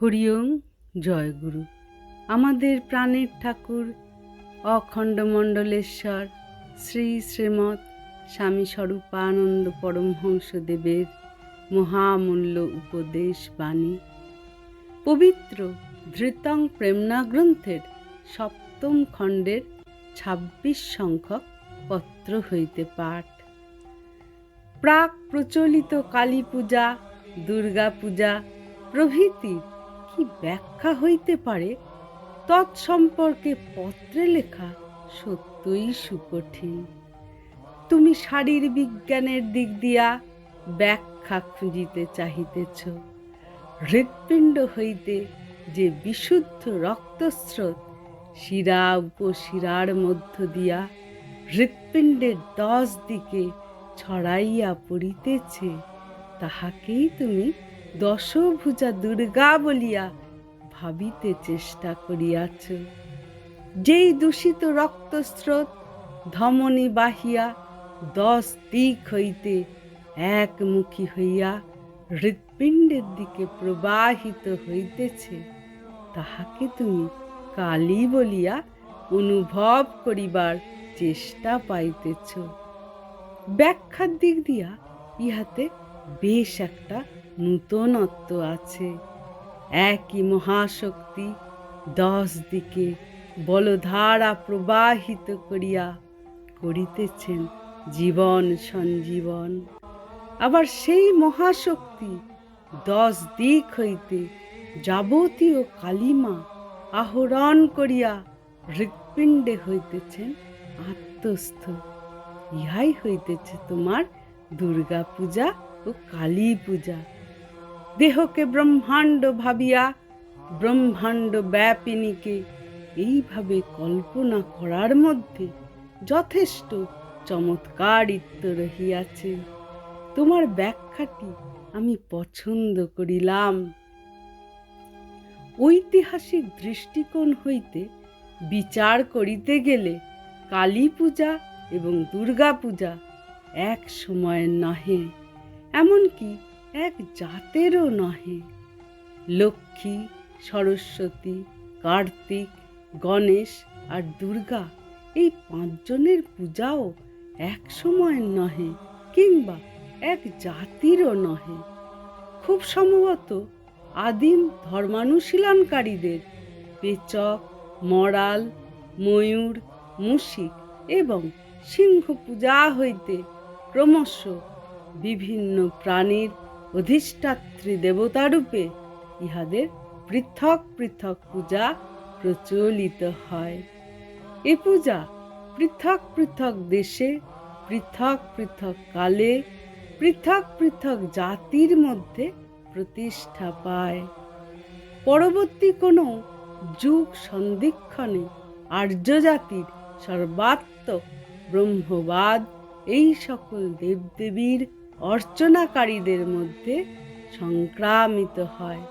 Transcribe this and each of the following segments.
হরিওম জয়গুরু আমাদের প্রাণের ঠাকুর অখণ্ডমণ্ডলেশ্বর শ্রী শ্রীমৎ স্বামী স্বরূপানন্দ পরমহংসদেবের মহামূল্য উপদেশ বাণী। পবিত্র ধৃতং প্রেমনা গ্রন্থের সপ্তম খণ্ডের ছাব্বিশ সংখ্যক পত্র হইতে পাঠ। প্রাক প্রচলিত কালী পূজা, দুর্গা পূজা প্রভৃতির কি ব্যাখ্যা হইতে পারে? তৎসম্পর্কে পত্রে লেখা সত্যই সুকঠিন। তুমি শারীর বিজ্ঞানের দিক দিয়া ব্যাখ্যা খুঁজিতে চাহিতেছ। হৃৎপিণ্ড হইতে যে বিশুদ্ধ রক্তস্রোত শিরা উপশিরার মধ্য দিয়া হৃৎপিণ্ডের দশ দিকে ছড়াইয়া পড়িতেছে, তাহাকেই তুমি দশভুজা দুর্গা বলিয়া ভাবিতে চেষ্টা করিয়াছ। যেই দূষিত রক্তস্রোত ধমনী বাহিয়া দশ দিক হইতে একমুখী হইয়া হৃৎপিণ্ডের দিকে প্রবাহিত হইতেছে, তাহাকে তুমি কালী বলিয়া অনুভব করিবার চেষ্টা পাইতেছ। ব্যাখ্যার দিক দিয়া ইহাতে বেশ একটা নূতনত্ব আছে। একই মহাশক্তি দশ দিকে বলধারা প্রবাহিত করিয়া করিতেছেন জীবন সঞ্জীবন। আবার সেই মহাশক্তি দশ দিক হইতে যাবতীয় কালিমা আহরণ করিয়া হৃৎপিণ্ডে হইতেছেন আত্মস্থ। ইহাই হইতেছে তোমার দুর্গা পূজা ও কালী পূজা দেহকে ব্রহ্মাণ্ড ভাবিয়া, ব্রহ্মাণ্ড ব্যাপিনীকে এইভাবে কল্পনা করার মধ্যে যথেষ্ট চমৎকারিত্ব রহিয়াছে। তোমার ব্যাখ্যাটি আমি পছন্দ করিলাম। ঐতিহাসিক দৃষ্টিকোণ হইতে বিচার করিতে গেলে কালী পূজা এবং দুর্গা পূজা এক সময়ের নহে, এমনকি এক জাতেরও নহে। লক্ষ্মী, সরস্বতী, কার্তিক, গণেশ আর দুর্গা এই পাঁচজনের পূজাও এক সময়ের নহে কিংবা এক জাতিরও নহে। খুব সম্ভবত আদিম ধর্মানুশীলনকারীদের পেচক মরাল ময়ূর মুশিক এবং সিংহ পূজা হইতে ক্রমশ বিভিন্ন প্রাণীর অধিষ্ঠাত্রী দেবতারূপে ইহাদের পৃথক পৃথক পূজা প্রচলিত হয়। এ পূজা পৃথক পৃথক দেশে, পৃথক পৃথক কালে, পৃথক পৃথক জাতির মধ্যে প্রতিষ্ঠা পায়। পরবর্তী কোনো যুগ সন্ধিক্ষণে আর্য জাতির সর্বাত্মক ব্রহ্মবাদ এই সকল দেবদেবীর অর্চনাকারীদের মধ্যে সংক্রামিত হয়।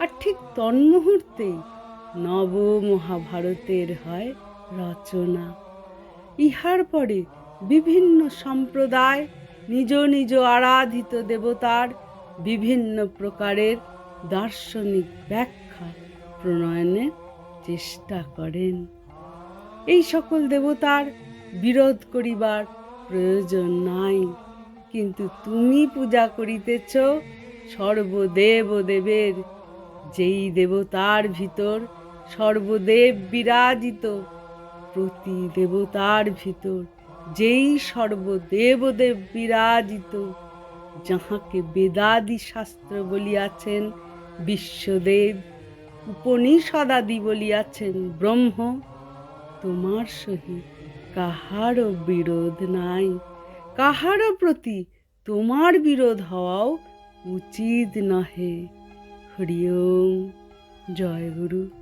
আর ঠিক তন্মুহূর্তেই নব মহাভারতের হয় রচনা। ইহার পরে বিভিন্ন সম্প্রদায় নিজ নিজ আরাধিত দেবতার বিভিন্ন প্রকারের দার্শনিক ব্যাখ্যা প্রণয়নের চেষ্টা করেন। এই সকল দেবতার বিরোধ করিবার প্রয়োজন নাই। কিন্তু তুমি পূজা করিতেছ সর্বদেব দেবের। যেই দেবতার ভিতর সর্বদেব বিরাজিত, প্রতি দেবতার ভিতর যেই সর্বদেবদেব বিরাজিত, যাহাকে বেদাদি শাস্ত্র বলিয়াছেন, বিশ্বদেব উপনিষদাদি বলিয়াছেন ব্রহ্ম, তোমার সহিত কাহারও বিরোধ নাই। কাহারও প্রতি তোমার বিরোধ হওয়াও উচিত নহে। হরিওম জয় গুরু।